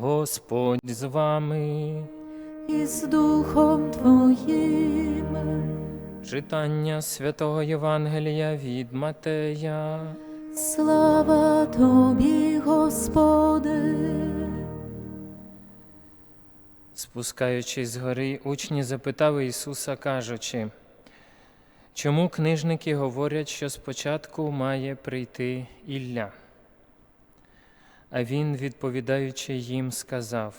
Господь з вами. і з Духом Твоїм. Читання святого Євангелія від Матея. Слава Тобі, Господи. Спускаючись з гори, учні запитали Ісуса, кажучи, чому книжники говорять, що спочатку має прийти Ілля? А він, відповідаючи їм, сказав: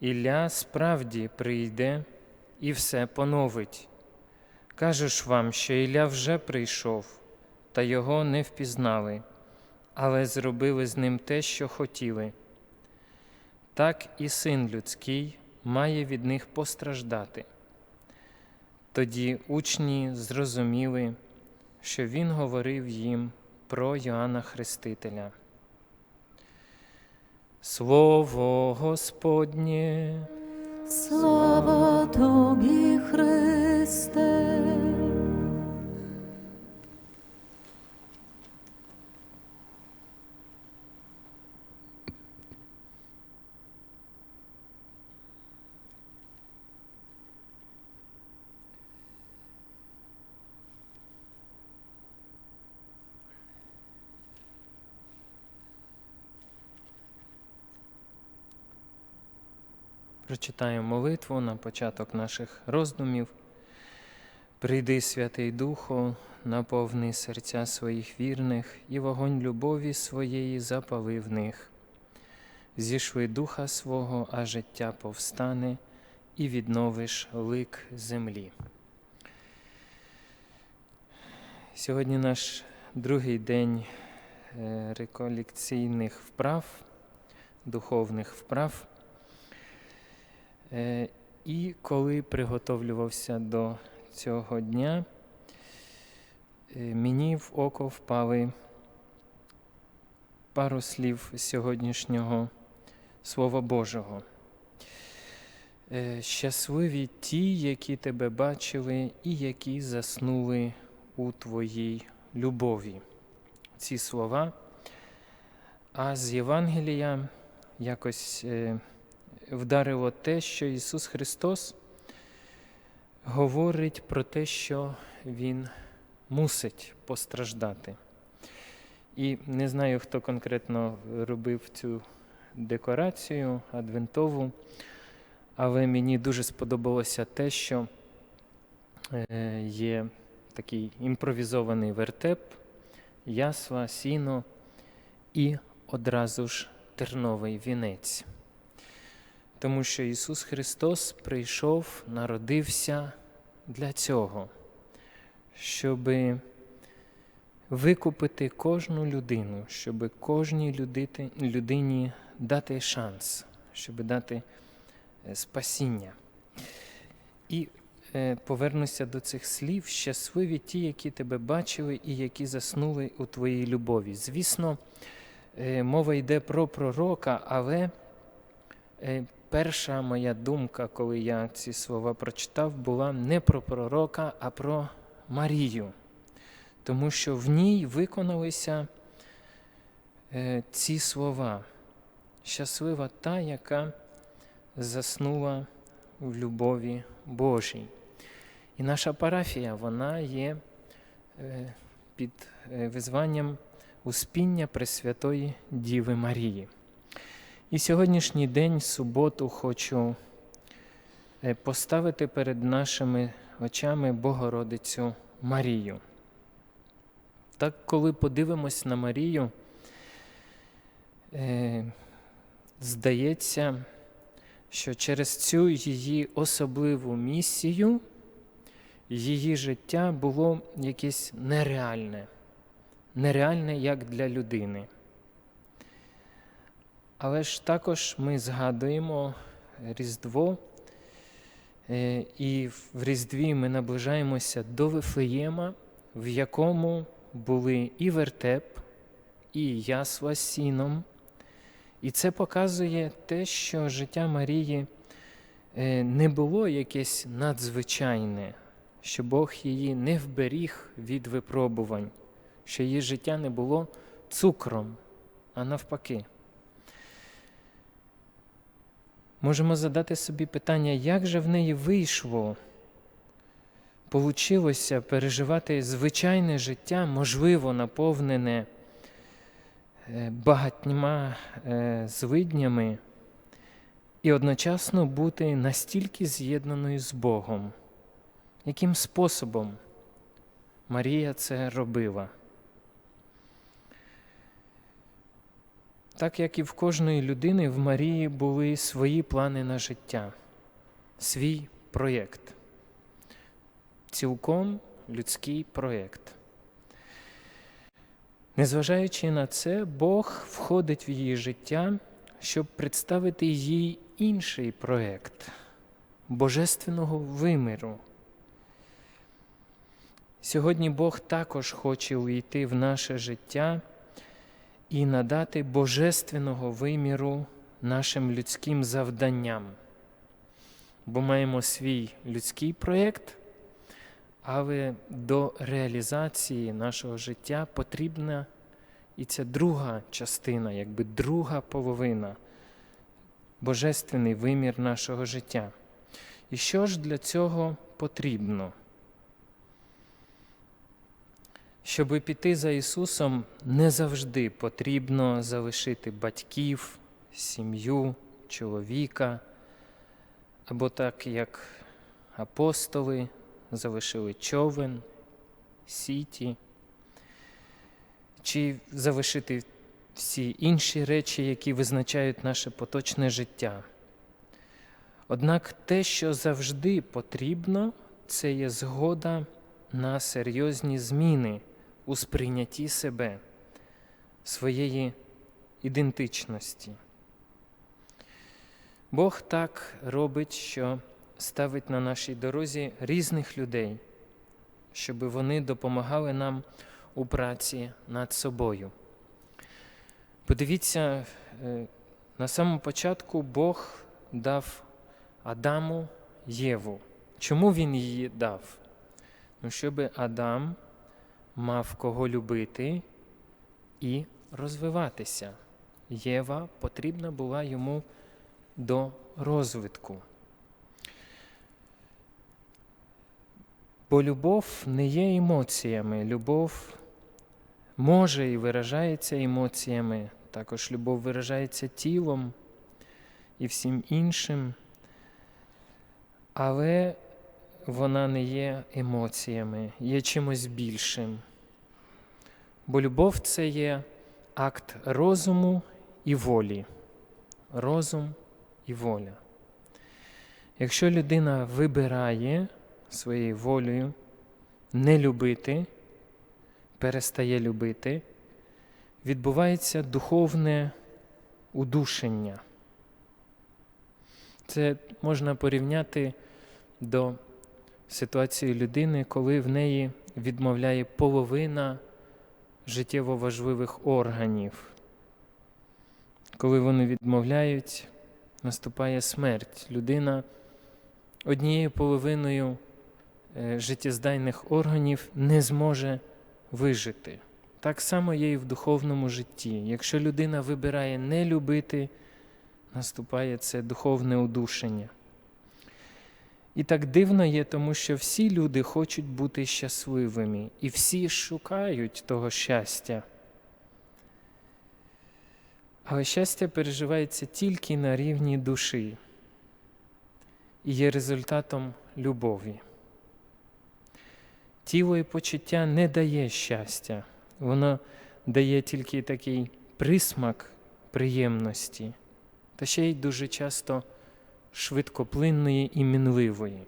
Ілля справді прийде і все поновить. Кажу ж вам, що Ілля вже прийшов, та його не впізнали, але зробили з ним те, що хотіли так і син людський має від них постраждати. Тоді учні зрозуміли, що він говорив їм про Йоанна Хрестителя. Слово Господнє, Слава Тобі, Христе. Прочитаємо молитву на початок наших роздумів. Прийди, Святий Духу, наповни серця своїх вірних і вогонь любові своєї запали в них. Зішви духа свого, а життя повстане, і відновиш лик землі. Сьогодні наш другий день е, реколекційних вправ, духовних вправ. Е, І коли приготовлювався до цього дня, е, мені в око впали пару слів сьогоднішнього Слова Божого. Е, Щасливі ті, які тебе бачили і які заснули у твоїй любові. Ці слова. А з Євангелія якось вдарило те, що Ісус Христос говорить про те, що Він мусить постраждати. І не знаю, хто конкретно робив цю декорацію адвентову, але мені дуже сподобалося те, що е, є такий імпровізований вертеп, ясла, сіно і одразу ж терновий вінець. Тому що Ісус Христос прийшов, народився для цього, щоб викупити кожну людину, щоб кожній людині дати шанс, щоб дати е, спасіння. І е, повернуся до цих слів: щасливі ті, які тебе бачили і які заснули у твоїй любові. Звісно, е, мова йде про пророка, але перша моя думка, коли я ці слова прочитав, була не про пророка, а про Марію. Тому що в ній виконалися е, ці слова. Щаслива та, яка заснула в любові Божій. І наша парафія, вона є е, під е, визванням Успіння Пресвятої Діви Марії. І сьогоднішній день, суботу, хочу е, поставити перед нашими очами Богородицю Марію. Так, коли подивимось на Марію, е, здається, що через цю її особливу місію її життя було якесь нереальне, нереальне як для людини. Але ж також ми згадуємо Різдво, е, і в Різдві ми наближаємося до Вифлеєма, в якому були і вертеп, і ясла з сіном. І це показує те, що життя Марії е, не було якесь надзвичайне, що Бог її не вберіг від випробувань, що її життя не було цукром, а навпаки. Можемо задати собі питання, як же в неї вийшло, получилося переживати звичайне життя, можливо, наповнене е, багатьма е, звиднями, і одночасно бути настільки з'єднаною з Богом. Яким способом Марія це робила? Так як і в кожної людини, в Марії були свої плани на життя, свій проєкт. Цілком людський проєкт. Незважаючи на це, Бог входить в її життя, щоб представити їй інший проєкт божественного виміру. Сьогодні Бог також хоче увійти в наше життя і надати божественного виміру нашим людським завданням. Бо маємо свій людський проєкт, але до реалізації нашого життя потрібна і ця друга частина, якби друга половина, божественний вимір нашого життя. І що ж для цього потрібно? Щоб піти за Ісусом, не завжди потрібно залишити батьків, сім'ю, чоловіка, або так, як апостоли залишили човен, сіті, чи залишити всі інші речі, які визначають наше поточне життя. Однак те, що завжди потрібно, це є згода на серйозні зміни у сприйнятті себе, своєї ідентичності. Бог так робить, що ставить на нашій дорозі різних людей, щоб вони допомагали нам у праці над собою. Подивіться, е, на самому початку Бог дав Адаму Єву. Чому він її дав? Ну, щоб Адам мав кого любити і розвиватися. Єва потрібна була йому до розвитку. Бо любов не є емоціями. Любов може і виражається емоціями, також любов виражається тілом і всім іншим, але вона не є емоціями, є чимось більшим. Бо любов це є акт розуму і волі. Розум і воля. Якщо людина вибирає своєю волею не любити, перестає любити, відбувається духовне удушення. Це можна порівняти до ситуації людини, коли в неї відмовляє половина життєво важливих органів. Коли вони відмовляють, наступає смерть. Людина однією половиною е, життєздайних органів не зможе вижити. Так само є і в духовному житті. Якщо людина вибирає не любити, наступає це духовне удушення. І так дивно є, тому що всі люди хочуть бути щасливими, і всі шукають того щастя. Але щастя переживається тільки на рівні душі і є результатом любові. Тіло і почуття не дає щастя, воно дає тільки такий присмак приємності, та ще й дуже часто швидкоплинної і мінливої.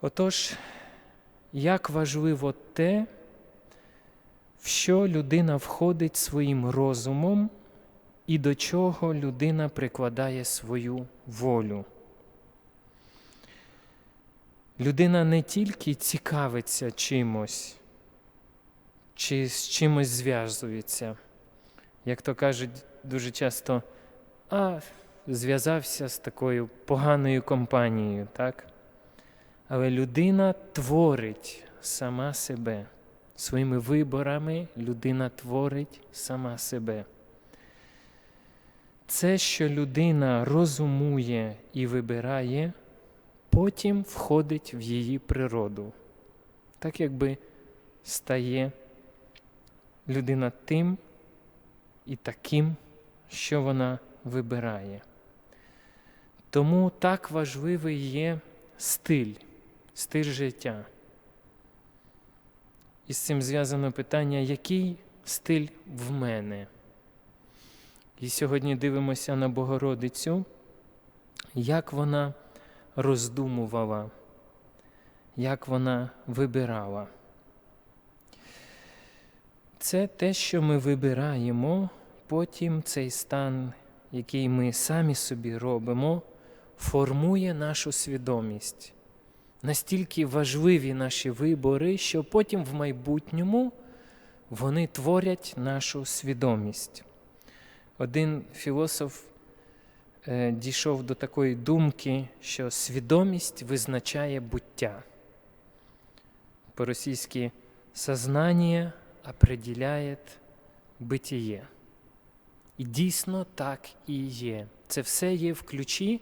Отож, як важливо те, в що людина входить своїм розумом і до чого людина прикладає свою волю. Людина не тільки цікавиться чимось, чи з чимось зв'язується, як то кажуть дуже часто, а зв'язався з такою поганою компанією, так? Але людина творить сама себе. Своїми виборами людина творить сама себе. це, що людина розумує і вибирає, потім входить в її природу. Так якби стає людина тим і таким, що вона вибирає. Тому так важливий є стиль, стиль життя. І з цим зв'язано питання, який стиль в мене. І сьогодні дивимося на Богородицю, як вона роздумувала, як вона вибирала. Це те, що ми вибираємо, потім цей стан, який ми самі собі робимо, формує нашу свідомість. Настільки важливі наші вибори, що потім в майбутньому вони творять нашу свідомість. Один філософ е, дійшов до такої думки, що свідомість визначає буття. По-російськи сознання определяє битіє. І дійсно так і є. Це все є в ключі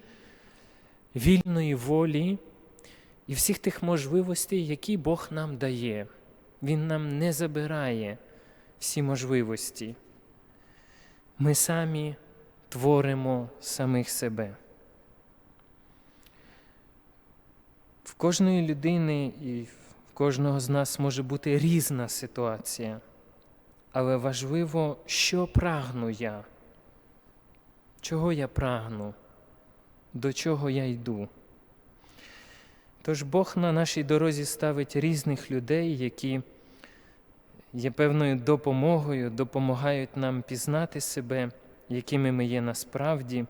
вільної волі і всіх тих можливостей, які Бог нам дає. Він нам не забирає всі можливості. Ми самі творимо самих себе. В кожної людини і в кожного з нас може бути різна ситуація, але важливо, що прагну я, чого я прагну, до чого я йду. Тож Бог на нашій дорозі ставить різних людей, які є певною допомогою, допомагають нам пізнати себе, якими ми є насправді.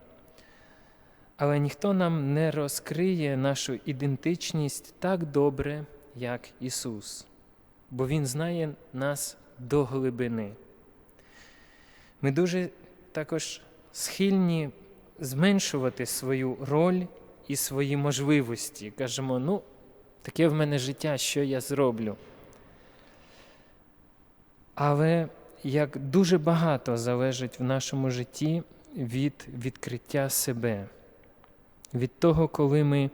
Але ніхто нам не розкриє нашу ідентичність так добре, як Ісус, бо Він знає нас до глибини. Ми дуже також схильні зменшувати свою роль і свої можливості. Кажемо, ну, таке в мене життя, що я зроблю. Але як дуже багато залежить в нашому житті від відкриття себе, від того, коли ми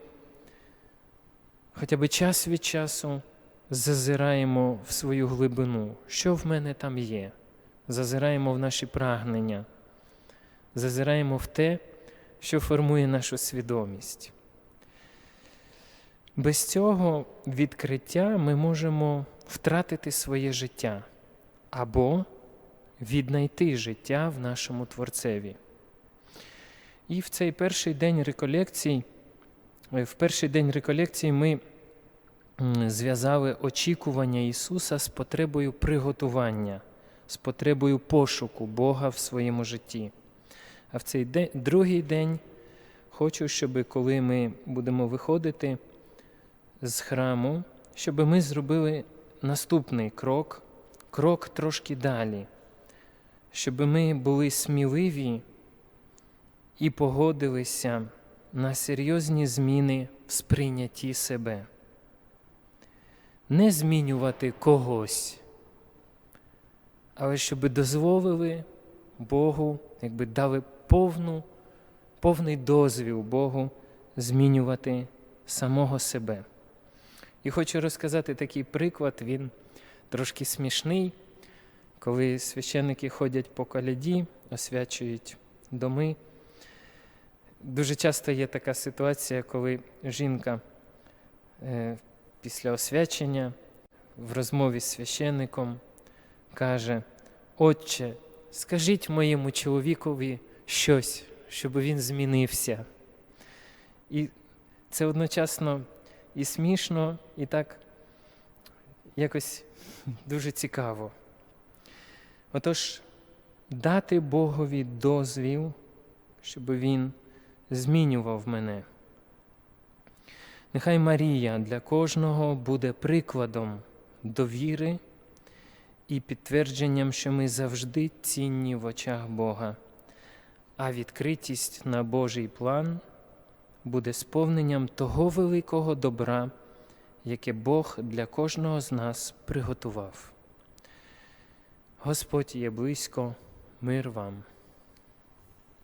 хоча б час від часу зазираємо в свою глибину, що в мене там є, зазираємо в наші прагнення, зазираємо в те, що формує нашу свідомість. Без цього відкриття ми можемо втратити своє життя або віднайти життя в нашому Творцеві. І в цей перший день реколекцій, в перший день реколекції ми зв'язали очікування Ісуса з потребою приготування, з потребою пошуку Бога в своєму житті. А в цей день, другий день хочу, щоб коли ми будемо виходити з храму, щоб ми зробили наступний крок, крок трошки далі, щоб ми були сміливі і погодилися на серйозні зміни в сприйнятті себе. Не змінювати когось, але щоб дозволили Богу, якби дали повну, повний дозвіл Богу змінювати самого себе. І хочу розказати такий приклад, він трошки смішний, коли священники ходять по коляді, освячують доми. Дуже часто є така ситуація, коли жінка е, після освячення в розмові з священником каже: Отче, скажіть моєму чоловікові щось, щоб він змінився. І це одночасно і смішно, і так якось дуже цікаво. Отож, дати Богові дозвіл, щоб Він змінював мене. Нехай Марія для кожного буде прикладом довіри і підтвердженням, що ми завжди цінні в очах Бога, а відкритість на Божий план буде сповненням того великого добра, яке Бог для кожного з нас приготував. Господь є близько, мир вам.